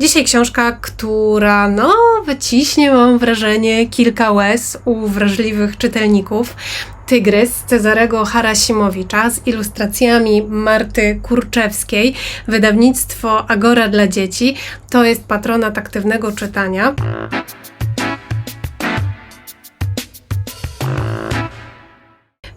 Dzisiaj książka, która no wyciśnie, mam wrażenie, kilka łez u wrażliwych czytelników. Tygrys Cezarego Harasimowicza z ilustracjami Marty Kurczewskiej, wydawnictwo Agora dla dzieci. To jest patronat aktywnego czytania.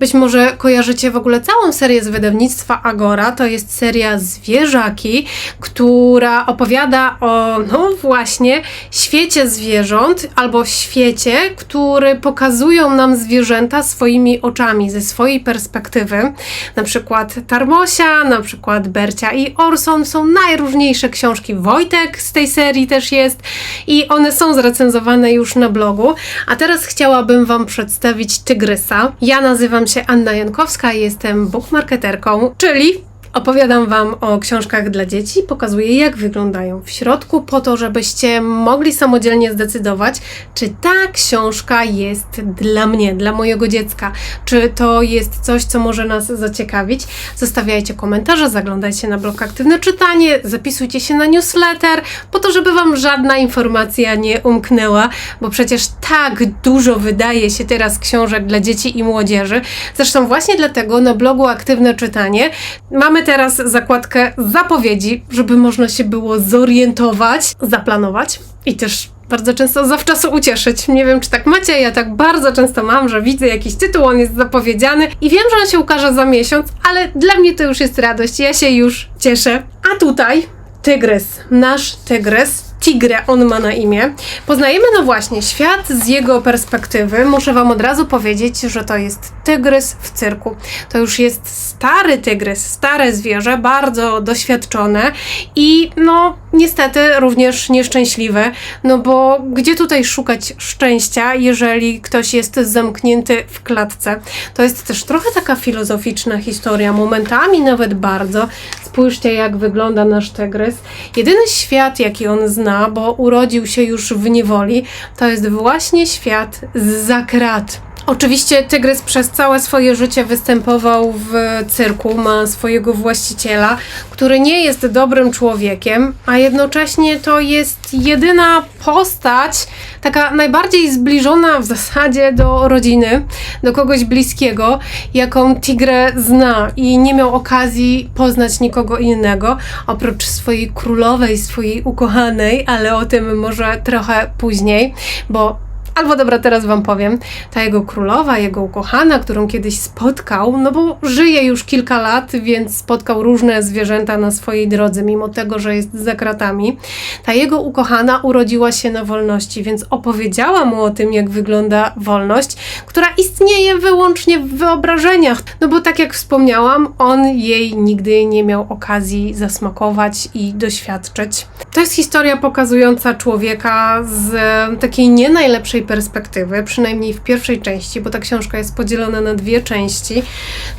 Być może kojarzycie w ogóle całą serię z wydawnictwa Agora. To jest seria Zwierzaki, która opowiada o, no właśnie, świecie zwierząt albo świecie, który pokazują nam zwierzęta swoimi oczami, ze swojej perspektywy. Na przykład Tarmosia, na przykład Bercia i Orson są najróżniejsze książki. Wojtek z tej serii też jest i one są zrecenzowane już na blogu. A teraz chciałabym Wam przedstawić Tygrysa. Ja nazywam się Anna Jankowska, jestem bookmarketerką, czyli Opowiadam Wam o książkach dla dzieci, pokazuję jak wyglądają w środku, po to, żebyście mogli samodzielnie zdecydować, czy ta książka jest dla mnie, dla mojego dziecka, czy to jest coś, co może nas zaciekawić. Zostawiajcie komentarze, zaglądajcie na blog Aktywne Czytanie, zapisujcie się na newsletter, po to, żeby Wam żadna informacja nie umknęła, bo przecież tak dużo wydaje się teraz książek dla dzieci i młodzieży. Zresztą właśnie dlatego na blogu Aktywne Czytanie mamy teraz zakładkę zapowiedzi, żeby można się było zorientować, zaplanować i też bardzo często zawczasu ucieszyć. Nie wiem, czy tak macie, ja tak bardzo często mam, że widzę jakiś tytuł, on jest zapowiedziany i wiem, że on się ukaże za miesiąc, ale dla mnie to już jest radość, ja się już cieszę. A tutaj tygrys, nasz tygrys, Tigre on ma na imię. Poznajemy no właśnie świat z jego perspektywy. Muszę wam od razu powiedzieć, że to jest tygrys w cyrku. To już jest stary tygrys, stare zwierzę, bardzo doświadczone i no niestety również nieszczęśliwe, no bo gdzie tutaj szukać szczęścia, jeżeli ktoś jest zamknięty w klatce? To jest też trochę taka filozoficzna historia, momentami nawet bardzo. Spójrzcie, jak wygląda nasz tygrys. Jedyny świat, jaki on zna, bo urodził się już w niewoli, to jest właśnie świat z krat. Oczywiście tygrys przez całe swoje życie występował w cyrku, ma swojego właściciela, który nie jest dobrym człowiekiem, a jednocześnie to jest jedyna postać, taka najbardziej zbliżona w zasadzie do rodziny, do kogoś bliskiego, jaką Tigre zna i nie miał okazji poznać nikogo innego, oprócz swojej królowej, swojej ukochanej, ale o tym może trochę później, bo Albo dobra, teraz wam powiem. Ta jego królowa, jego ukochana, którą kiedyś spotkał, no bo żyje już kilka lat, więc spotkał różne zwierzęta na swojej drodze, mimo tego, że jest za kratami. Ta jego ukochana urodziła się na wolności, więc opowiedziała mu o tym, jak wygląda wolność, która istnieje wyłącznie w wyobrażeniach. No bo tak jak wspomniałam, on jej nigdy nie miał okazji zasmakować i doświadczyć. To jest historia pokazująca człowieka z takiej nie najlepszej perspektywy, przynajmniej w pierwszej części, bo ta książka jest podzielona na dwie części.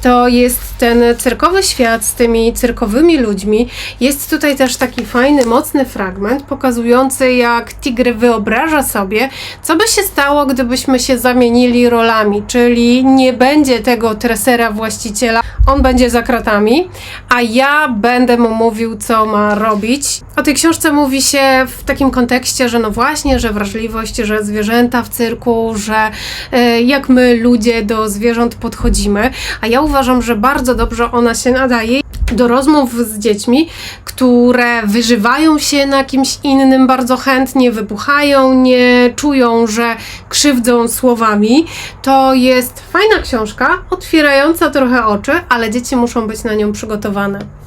To jest ten cyrkowy świat z tymi cyrkowymi ludźmi. Jest tutaj też taki fajny, mocny fragment pokazujący, jak Tigry wyobraża sobie, co by się stało, gdybyśmy się zamienili rolami, czyli nie będzie tego tresera właściciela, on będzie za kratami, a ja będę mu mówił, co ma robić. O tej książce mówi się w takim kontekście, że no właśnie, że wrażliwość, że zwierzęta w cyrku, że e, jak my ludzie do zwierząt podchodzimy, a ja uważam, że bardzo dobrze ona się nadaje do rozmów z dziećmi, które wyżywają się na kimś innym bardzo chętnie, wybuchają, nie czują, że krzywdzą słowami. To jest fajna książka, otwierająca trochę oczy, ale dzieci muszą być na nią przygotowane.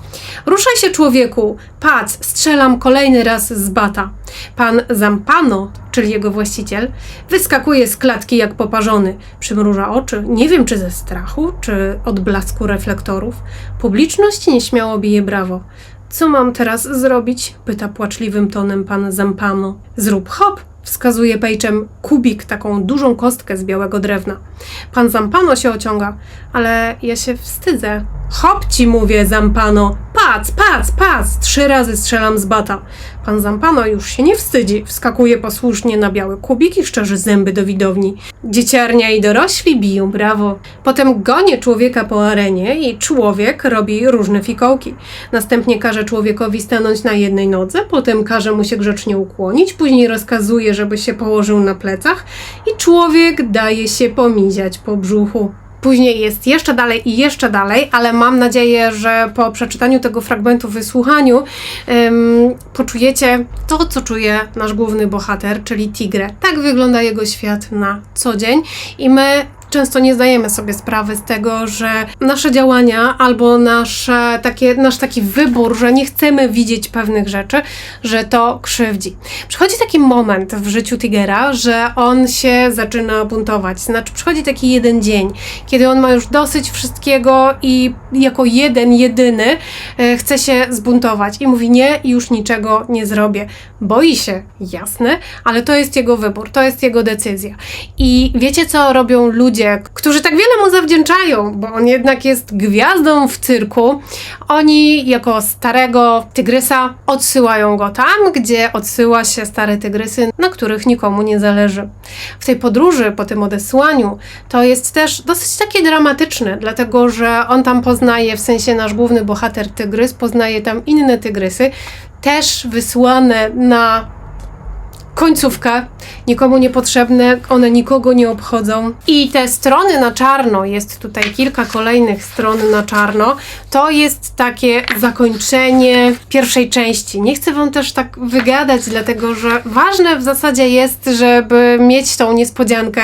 Ruszaj się, człowieku! Patrz, strzelam kolejny raz z bata. Pan Zampano, czyli jego właściciel, wyskakuje z klatki jak poparzony. Przymruża oczy, nie wiem czy ze strachu, czy od blasku reflektorów. Publiczność nieśmiało bije brawo. Co mam teraz zrobić? pyta płaczliwym tonem pan Zampano. Zrób hop, wskazuje pejczem kubik, taką dużą kostkę z białego drewna. Pan Zampano się ociąga, ale ja się wstydzę. Hop ci mówię, Zampano. Pac, pac, pac. Trzy razy strzelam z bata. Pan Zampano już się nie wstydzi. Wskakuje posłusznie na białe kubiki, szczerzy zęby do widowni. Dzieciarnia i dorośli biją brawo. Potem gonię człowieka po arenie i człowiek robi różne fikołki. Następnie każe człowiekowi stanąć na jednej nodze, potem każe mu się grzecznie ukłonić, później rozkazuje, żeby się położył na plecach i człowiek daje się pomiziać po brzuchu. Później jest jeszcze dalej i jeszcze dalej, ale mam nadzieję, że po przeczytaniu tego fragmentu, wysłuchaniu, ym, poczujecie to, co czuje nasz główny bohater, czyli Tigre. Tak wygląda jego świat na co dzień i my często nie zdajemy sobie sprawy z tego, że nasze działania albo nasze takie, nasz taki wybór, że nie chcemy widzieć pewnych rzeczy, że to krzywdzi. Przychodzi taki moment w życiu Tigera, że on się zaczyna buntować. Znaczy, przychodzi taki jeden dzień, kiedy on ma już dosyć wszystkiego i jako jeden, jedyny e, chce się zbuntować i mówi nie już niczego nie zrobię. Boi się, jasne, ale to jest jego wybór, to jest jego decyzja. I wiecie, co robią ludzie, którzy tak wiele mu zawdzięczają, bo on jednak jest gwiazdą w cyrku. Oni jako starego tygrysa odsyłają go tam, gdzie odsyła się stare tygrysy, na których nikomu nie zależy. W tej podróży, po tym odesłaniu, to jest też dosyć takie dramatyczne, dlatego że on tam poznaje, w sensie nasz główny bohater tygrys, poznaje tam inne tygrysy, też wysłane na końcówkę, nikomu niepotrzebne, one nikogo nie obchodzą. I te strony na czarno, jest tutaj kilka kolejnych stron na czarno, to jest takie zakończenie pierwszej części. Nie chcę Wam też tak wygadać, dlatego że ważne w zasadzie jest, żeby mieć tą niespodziankę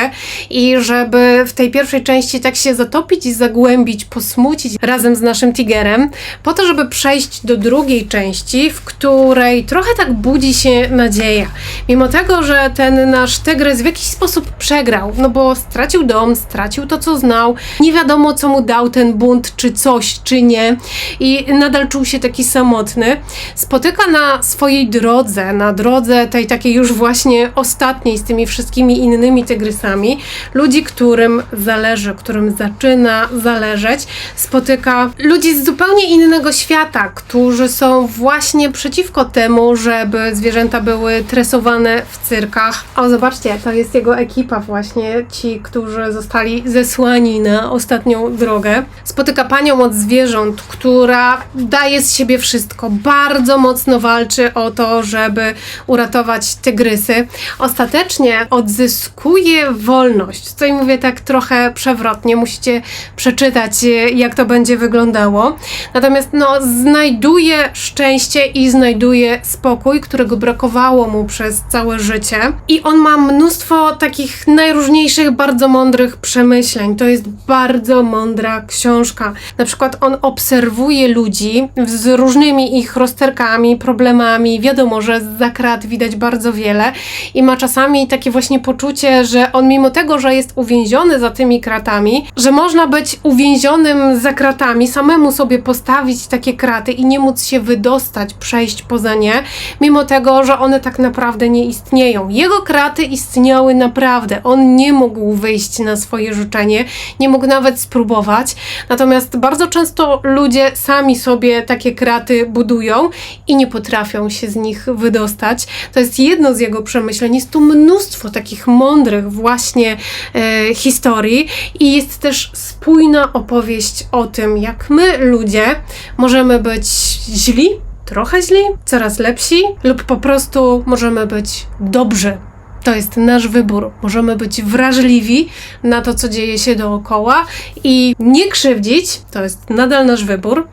i żeby w tej pierwszej części tak się zatopić i zagłębić, posmucić razem z naszym Tigerem, po to, żeby przejść do drugiej części, w której trochę tak budzi się nadzieja. Mimo tego, że ten nasz tygrys w jakiś sposób przegrał, no bo stracił dom, stracił to, co znał, nie wiadomo, co mu dał ten bunt, czy coś, czy nie, i nadal czuł się taki samotny, spotyka na swojej drodze, na drodze tej takiej już właśnie ostatniej z tymi wszystkimi innymi tygrysami, ludzi, którym zależy, którym zaczyna zależeć, spotyka ludzi z zupełnie innego świata, którzy są właśnie przeciwko temu, żeby zwierzęta były tresowane w cyrkach. O, zobaczcie, to jest jego ekipa właśnie, ci, którzy zostali zesłani na ostatnią drogę. Spotyka panią od zwierząt, która daje z siebie wszystko, bardzo mocno walczy o to, żeby uratować tygrysy. Ostatecznie odzyskuje wolność. Tutaj mówię tak trochę przewrotnie, musicie przeczytać, jak to będzie wyglądało. Natomiast no, znajduje szczęście i znajduje spokój, którego brakowało mu przez całe życie. I on ma mnóstwo takich najróżniejszych, bardzo mądrych przemyśleń. To jest bardzo mądra książka. Na przykład on obserwuje ludzi z różnymi ich rozterkami, problemami. Wiadomo, że za krat widać bardzo wiele i ma czasami takie właśnie poczucie, że on mimo tego, że jest uwięziony za tymi kratami, że można być uwięzionym za kratami, samemu sobie postawić takie kraty i nie móc się wydostać, przejść poza nie, mimo tego, że one tak naprawdę nie istnieją. Jego kraty istniały naprawdę. On nie mógł wyjść na swoje życzenie, nie mógł nawet spróbować. Natomiast bardzo często ludzie sami sobie takie kraty budują i nie potrafią się z nich wydostać. To jest jedno z jego przemyśleń. Jest tu mnóstwo takich mądrych właśnie e, historii i jest też spójna opowieść o tym, jak my ludzie możemy być źli, trochę źli, coraz lepsi, lub po prostu możemy być dobrzy. To jest nasz wybór. Możemy być wrażliwi na to, co dzieje się dookoła i nie krzywdzić. To jest nadal nasz wybór,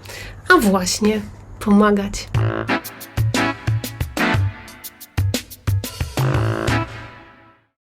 a właśnie pomagać.